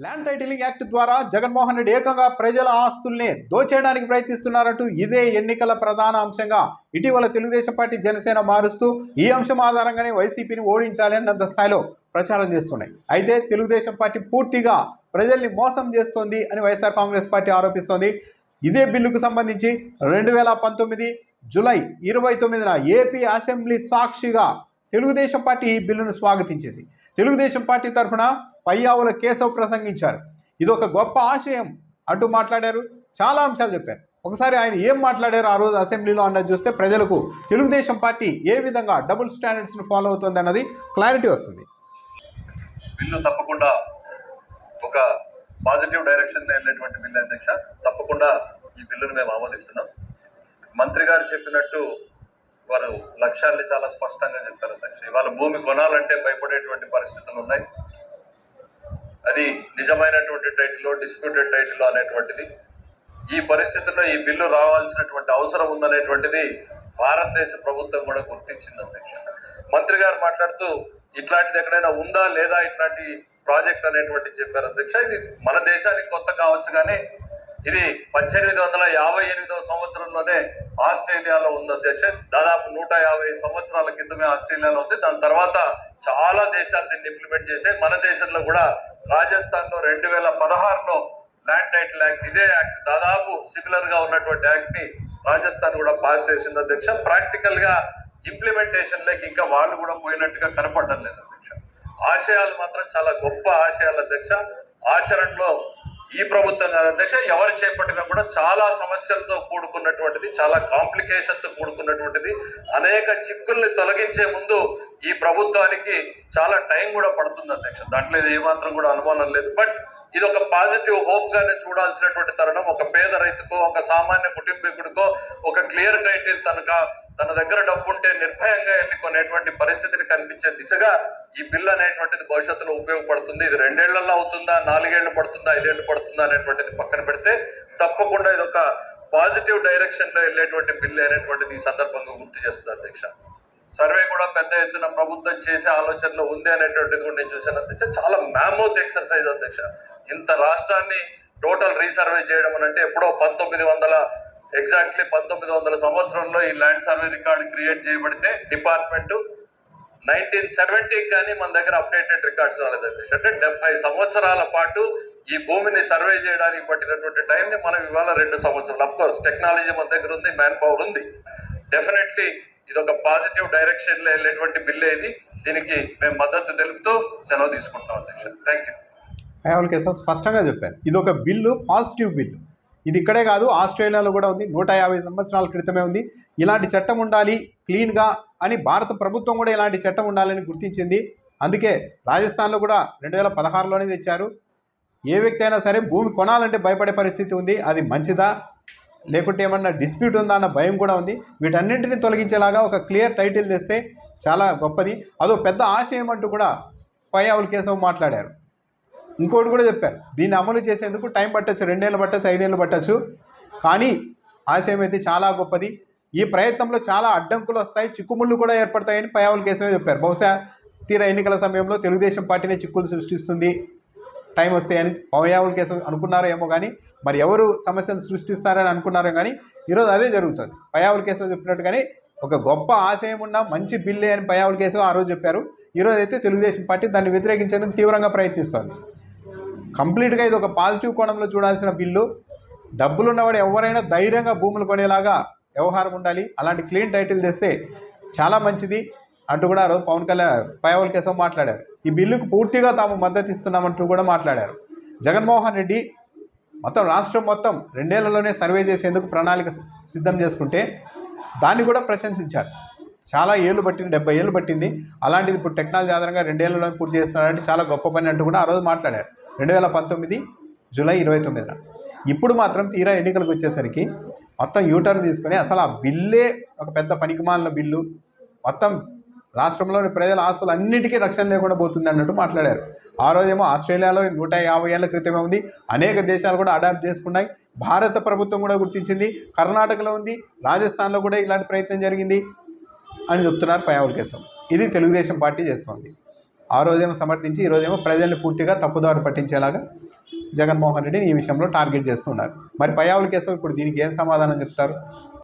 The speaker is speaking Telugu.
ల్యాండ్ టైటిలింగ్ యాక్ట్ ద్వారా జగన్మోహన్ రెడ్డి ఏకంగా ప్రజల ఆస్తుల్ని దోచేయడానికి ప్రయత్నిస్తున్నారంటూ ఇదే ఎన్నికల ప్రధాన అంశంగా ఇటీవల తెలుగుదేశం పార్టీ జనసేన మారుస్తూ ఈ అంశం ఆధారంగానే వైసీపీని ఓడించాలి అన్నంత స్థాయిలో ప్రచారం చేస్తున్నాయి. అయితే తెలుగుదేశం పార్టీ పూర్తిగా ప్రజల్ని మోసం చేస్తోంది అని వైఎస్ఆర్ కాంగ్రెస్ పార్టీ ఆరోపిస్తోంది. ఇదే బిల్లుకు సంబంధించి రెండు వేల పంతొమ్మిది జులై ఇరవై తొమ్మిదిన ఏపీ అసెంబ్లీ సాక్షిగా తెలుగుదేశం పార్టీ ఈ బిల్లును స్వాగతించింది. తెలుగుదేశం పార్టీ తరఫున పయ్యావుల కేశవ్ ప్రసంగించారు. ఇది ఒక గొప్ప ఆశయం అంటూ మాట్లాడారు. చాలా అంశాలు చెప్పారు. ఒకసారి ఆయన ఏం మాట్లాడారు ఆ రోజు అసెంబ్లీలో అన్నది చూస్తే ప్రజలకు తెలుగుదేశం పార్టీ ఏ విధంగా డబుల్ స్టాండర్డ్స్ని ఫాలో అవుతుంది అన్నది క్లారిటీ వస్తుంది. బిల్లు తప్పకుండా ఒక పాజిటివ్ డైరెక్షన్ వెళ్ళేటువంటి బిల్లు అధ్యక్ష తప్పకుండా ఈ బిల్లును మేము ఆమోదిస్తున్నాం. మంత్రి గారు చెప్పినట్టు వారు లక్ష్యాన్ని చాలా స్పష్టంగా చెప్పారు అధ్యక్ష. ఇవాళ భూమి కొనాలంటే భయపడేటువంటి పరిస్థితులు ఉన్నాయి. అది నిజమైనటువంటి టైటిల్ డిస్ప్యూటెడ్ టైటిల్ అనేటువంటిది. ఈ పరిస్థితుల్లో ఈ బిల్లు రావాల్సినటువంటి అవసరం ఉందనేటువంటిది భారతదేశ ప్రభుత్వం కూడా గుర్తించింది అధ్యక్ష. మంత్రి గారు మాట్లాడుతూ ఇట్లాంటిది ఎక్కడైనా ఉందా లేదా ఇట్లాంటి ప్రాజెక్ట్ అనేటువంటి చెప్పారు అధ్యక్ష. ఇది మన దేశానికి కొత్త కావచ్చు కానీ ఇది పద్దెనిమిది వందల యాభై ఎనిమిదవ సంవత్సరంలోనే ఆస్ట్రేలియాలో ఉంది అధ్యక్ష. దాదాపు నూట యాభై సంవత్సరాల క్రితమే ఆస్ట్రేలియాలో ఉంది. దాని తర్వాత చాలా దేశాలు దీన్ని ఇంప్లిమెంట్ చేసే మన దేశంలో కూడా రాజస్థాన్లో రెండు వేల పదహారులో ల్యాండ్ టైటిల్ యాక్ట్ ఇదే యాక్ట్ దాదాపు సిమిలర్గా ఉన్నటువంటి యాక్ట్ని రాజస్థాన్ కూడా పాస్ చేసింది అధ్యక్ష. ప్రాక్టికల్గా ఇంప్లిమెంటేషన్ లేక ఇంకా వాళ్ళు కూడా పోయినట్టుగా కనపడడం లేదు అధ్యక్ష. ఆశయాలు మాత్రం చాలా గొప్ప ఆశయాలు అధ్యక్ష. ఆచరణలో ఈ ప్రభుత్వం కాదు. అధ్యక్ష ఎవరు చేపట్టినా కూడా చాలా సమస్యలతో కూడుకున్నటువంటిది చాలా కాంప్లికేషన్తో కూడుకున్నటువంటిది అనేక చిక్కుల్ని తొలగించే ముందు ఈ ప్రభుత్వానికి చాలా టైం కూడా పడుతుంది అధ్యక్ష. దాంట్లో ఇది ఏమాత్రం కూడా అనుమానం లేదు. బట్ ఇది ఒక పాజిటివ్ హోప్ గానే చూడాల్సినటువంటి తరుణం. ఒక పేద రైతుకో ఒక సామాన్య కుటుంబీకుడికో ఒక క్లియర్ టైటిల్ తనక తన దగ్గర డబ్బు ఉంటే నిర్భయంగా ఎన్నుకునేటువంటి పరిస్థితిని కనిపించే దిశగా ఈ బిల్ అనేటువంటిది భవిష్యత్తులో ఉపయోగపడుతుంది. ఇది రెండేళ్ళలో అవుతుందా నాలుగేళ్ళు పడుతుందా ఐదేళ్ళు పడుతుందా అనేటువంటిది పక్కన పెడితే తప్పకుండా ఇది ఒక పాజిటివ్ డైరెక్షన్లో వెళ్ళేటువంటి బిల్ అనేటువంటిది ఈ సందర్భంగా గుర్తు చేస్తుంది అధ్యక్ష. సర్వే కూడా పెద్ద ఎత్తున ప్రభుత్వం చేసే ఆలోచనలో ఉంది అనేటువంటిది కూడా నేను చూశాను. అధ్యక్ష చాలా మ్యామోత్ ఎక్సర్సైజ్ అధ్యక్ష. ఇంత రాష్ట్రాన్ని టోటల్ రీసర్వే చేయడం అని అంటే ఎప్పుడో పంతొమ్మిది వందల ఎగ్జాక్ట్లీ పంతొమ్మిది వందల సంవత్సరంలో ఈ ల్యాండ్ సర్వే రికార్డు క్రియేట్ చేయబడితే డిపార్ట్మెంట్ నైన్టీన్ సెవెంటీకి కానీ మన దగ్గర అప్డేటెడ్ రికార్డ్స్ రాలేదు అధ్యక్ష. అంటే డెబ్బై సంవత్సరాల పాటు ఈ భూమిని సర్వే చేయడానికి పట్టినటువంటి టైంని మనం ఇవాళ రెండు సంవత్సరాలు అఫ్ కోర్స్ టెక్నాలజీ మన దగ్గర ఉంది మ్యాన్ పవర్ ఉంది. డెఫినెట్లీ ఇది ఒక పాజిటివ్ డైరెక్షన్లో వెళ్ళేటువంటి బిల్ ఇది. దీనికి మేము మద్దతు తెలుపుతూ సెలవు తీసుకుంటాం అధ్యక్ష. థ్యాంక్ యూ పయ్యావుల కేశవ్ స్పష్టంగా చెప్పారు. ఇది ఒక బిల్లు పాజిటివ్ బిల్లు. ఇది ఇక్కడే కాదు ఆస్ట్రేలియాలో కూడా ఉంది. నూట యాభై సంవత్సరాల క్రితమే ఉంది. ఇలాంటి చట్టం ఉండాలి క్లీన్గా అని భారత ప్రభుత్వం కూడా ఇలాంటి చట్టం ఉండాలని గుర్తించింది. అందుకే రాజస్థాన్లో కూడా రెండు వేల పదహారులోనే తెచ్చారు. ఏ వ్యక్తి అయినా సరే భూమి కొనాలంటే భయపడే పరిస్థితి ఉంది. అది మంచిదా? లేకుంటే ఏమన్నా డిస్ప్యూట్ ఉందా అన్న భయం కూడా ఉంది. వీటన్నింటిని తొలగించేలాగా ఒక క్లియర్ టైటిల్ తెస్తే చాలా గొప్పది. అదో పెద్ద ఆశయం అంటూ కూడా పయ్యావుల కేశవ్ మాట్లాడారు. ఇంకోటి కూడా చెప్పారు. దీన్ని అమలు చేసేందుకు టైం పట్టచ్చు రెండేళ్ళు పట్టచ్చు ఐదేళ్ళు పట్టచ్చు. కానీ ఆశయం అయితే చాలా గొప్పది. ఈ ప్రయత్నంలో చాలా అడ్డంకులు వస్తాయి చిక్కుముళ్ళు కూడా ఏర్పడతాయని పయావుల కేశవే చెప్పారు. బహుశా తీర ఎన్నికల సమయంలో తెలుగుదేశం పార్టీనే చిక్కులు సృష్టిస్తుంది. టైం వస్తాయని పయావుల కేసు అనుకున్నారో ఏమో కానీ మరి ఎవరు సమస్యను సృష్టిస్తారని అనుకున్నారో కానీ ఈరోజు అదే జరుగుతుంది. పయావుల కేసు చెప్పినట్టుగానే ఒక గొప్ప ఆశయం ఉన్న మంచి బిల్లే అని పయావుల కేసు ఆ రోజు చెప్పారు. ఈరోజు అయితే తెలుగుదేశం పార్టీ దాన్ని వ్యతిరేకించేందుకు తీవ్రంగా ప్రయత్నిస్తోంది. కంప్లీట్గా ఇది ఒక పాజిటివ్ కోణంలో చూడాల్సిన బిల్లు. డబ్బులు ఉన్నవాడు ఎవరైనా ధైర్యంగా భూములు కొనేలాగా వ్యవహారం ఉండాలి. అలాంటి క్లీన్ టైటిల్ తెస్తే చాలా మంచిది అంటూ కూడా రోజు పవన్ కళ్యాణ్ పయావుల కేశవ్ మాట్లాడారు. ఈ బిల్లుకు పూర్తిగా తాము మద్దతు ఇస్తున్నామంటూ కూడా మాట్లాడారు. జగన్మోహన్ రెడ్డి మొత్తం రాష్ట్రం మొత్తం రెండేళ్ళలోనే సర్వే చేసేందుకు ప్రణాళిక సిద్ధం చేసుకుంటే దాన్ని కూడా ప్రశంసించారు. చాలా ఏళ్ళు పట్టింది డెబ్బై ఏళ్ళు పట్టింది. అలాంటిది ఇప్పుడు టెక్నాలజీ ఆధారంగా రెండేళ్ళలో పూర్తి చేస్తున్నారంటే చాలా గొప్ప పని అంటూ కూడా ఆ రోజు మాట్లాడారు. రెండు వేల పంతొమ్మిది జూలై ఇరవై తొమ్మిదిన. ఇప్పుడు మాత్రం తీరా ఎన్నికలకు వచ్చేసరికి మొత్తం యూటర్న్ తీసుకొని అసలు ఆ బిల్లే ఒక పెద్ద పనికిమాలిన బిల్లు. మొత్తం రాష్ట్రంలోని ప్రజల ఆస్తులు అన్నిటికీ రక్షణ లేకుండా పోతుంది అన్నట్టు మాట్లాడారు. ఆ రోజేమో ఆస్ట్రేలియాలో నూట యాభై ఏళ్ళ క్రితమే ఉంది. అనేక దేశాలు కూడా అడాప్ట్ చేసుకున్నాయి. భారత ప్రభుత్వం కూడా గుర్తించింది. కర్ణాటకలో ఉంది. రాజస్థాన్లో కూడా ఇలాంటి ప్రయత్నం జరిగింది అని చెప్తున్నారు పయావుల కేశవ్. ఇది తెలుగుదేశం పార్టీ చేస్తోంది. ఆ రోజేమో సమర్థించి ఈ రోజేమో ప్రజల్ని పూర్తిగా తప్పుదారు పట్టించేలాగా జగన్మోహన్ రెడ్డిని ఈ విషయంలో టార్గెట్ చేస్తున్నారు. మరి పయావుల కేసు ఇప్పుడు దీనికి ఏం సమాధానం చెప్తారు?